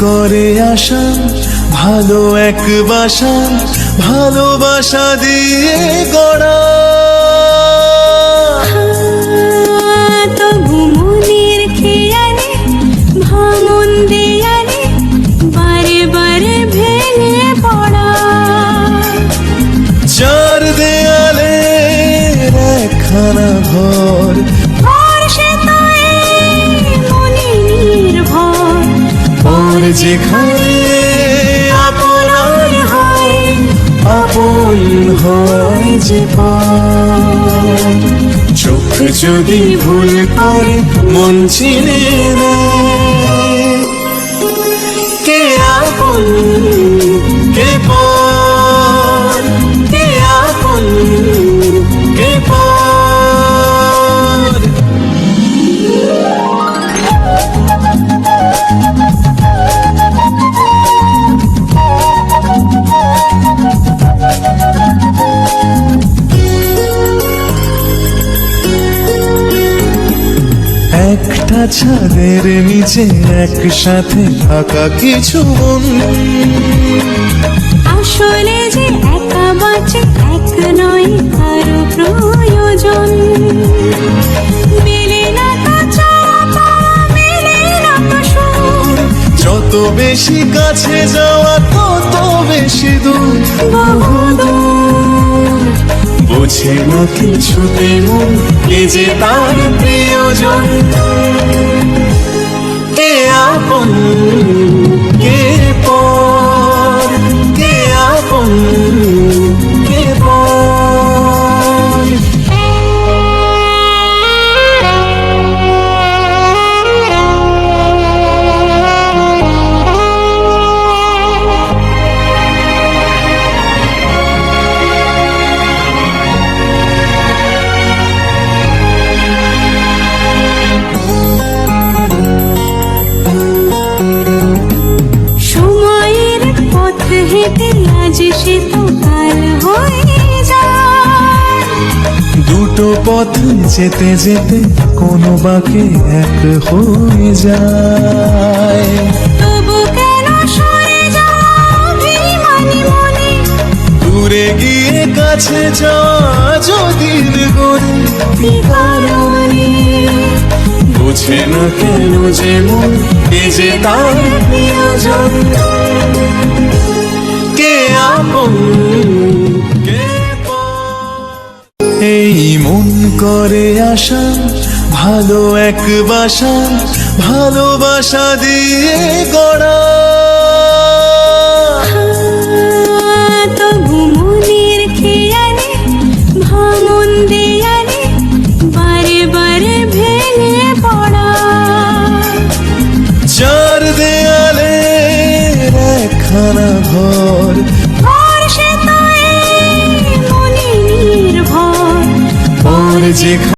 করে আসা ভালো এক বাসা ভালোবাসা দিয়ে গড়া। দেয়ালে একখানা ঘর যেখানে আপনার হয় আপন হয় যে চোখ যদি ভুল করে মন চিনে নেয়, ছাদের নিচে একসাথে থাকা কিছু আসলে যে একা বাঁচে এক নয় কারও প্রয়োজন। যত বেশি কাছে যাওয়া তত বেশি দূর। বুঝে না কিছুতে মন কে যে তার প্রিয়জন। যেতে যেতে কোনো বাকে এক হয়ে যায়। দূরে গিয়ে কাছে যা যদি বুঝে না কেন যে মন কে যে তার প্রিয়জন। করে আসা ভালো এক বাসা ভালোবাসা দিয়ে গড়া। 自己看